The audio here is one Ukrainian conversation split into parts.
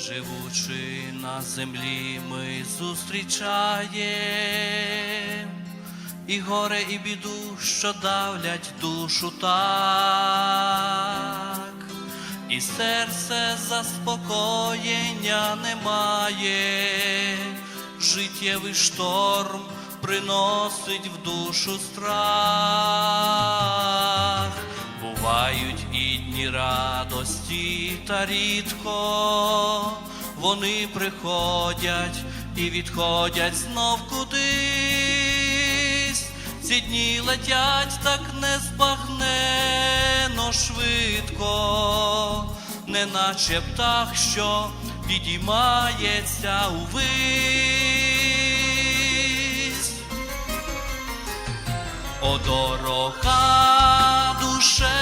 живучи на землі, ми зустрічаємо і горе, і біду, що давлять душу так, і серце заспокоєння немає, життєвий шторм приносить в душу страх. І радості, та рідко вони приходять і відходять знов кудись. Ці дні летять так незбагненно швидко, неначе птах, що підіймається увись. О, дорога, душе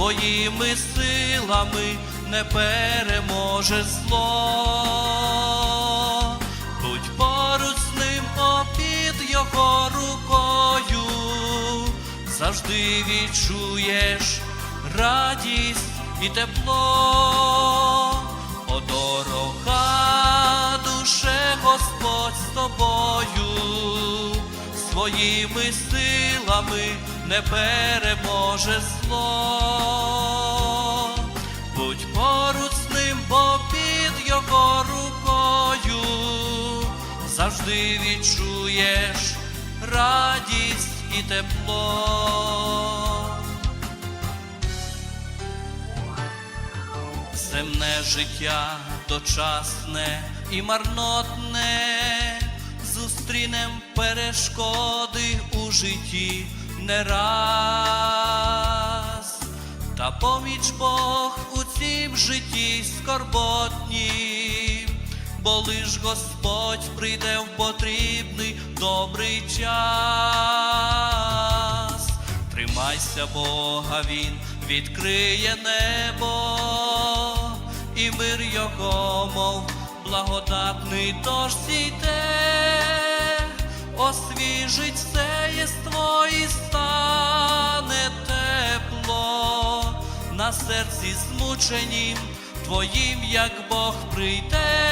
своїми силами не переможе зло. Будь поруч з ним попід його рукою, завжди відчуєш радість і тепло. О, дорога, душе Господь з тобою, своїми силами не переможе зло. Будь поруч з ним, бо під його рукою завжди відчуєш радість і тепло. Земне життя дочасне і марнотне, зустрінем перешкоди у житті не раз, та поміч Бог у цім житті скорботнім, бо лиш Господь прийде в потрібний добрий час. Тримайся Бога, Він відкриє небо, і мир його, мов благодатний дощ зійде, освіжить все єство і стане тепло на серці змученім твоїм, як Бог прийде.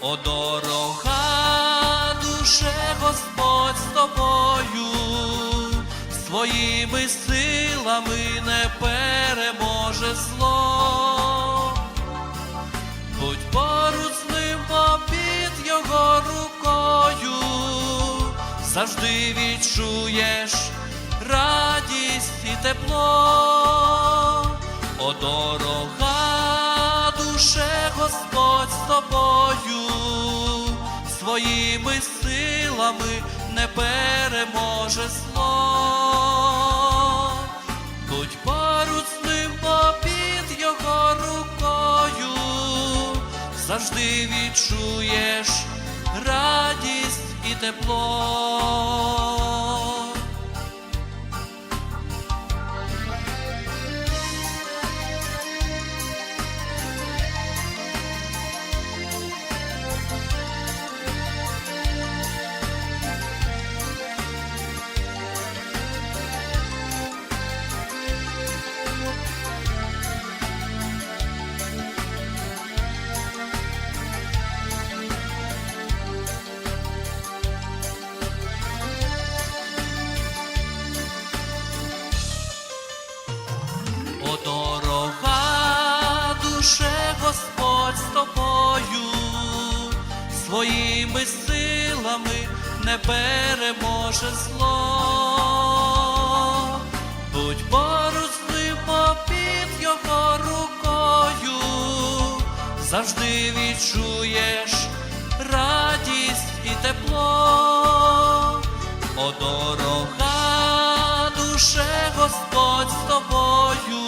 О, дорога, душе Господь з тобою, своїми силами не переможе зло. Будь завжди відчуєш радість і тепло. О, дорога, душе Господь з тобою, своїми силами не переможе зло. Будь поруч з ним попід його рукою, завжди відчуєш тепло. Своїми силами не переможе зло. Будь поруч з попід його рукою, завжди відчуєш радість і тепло. О, дорога, душе Господь з тобою,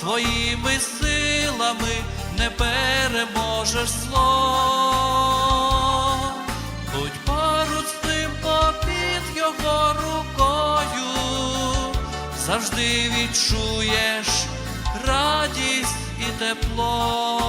своїми силами не переможеш зло. Завжди відчуєш радість і тепло.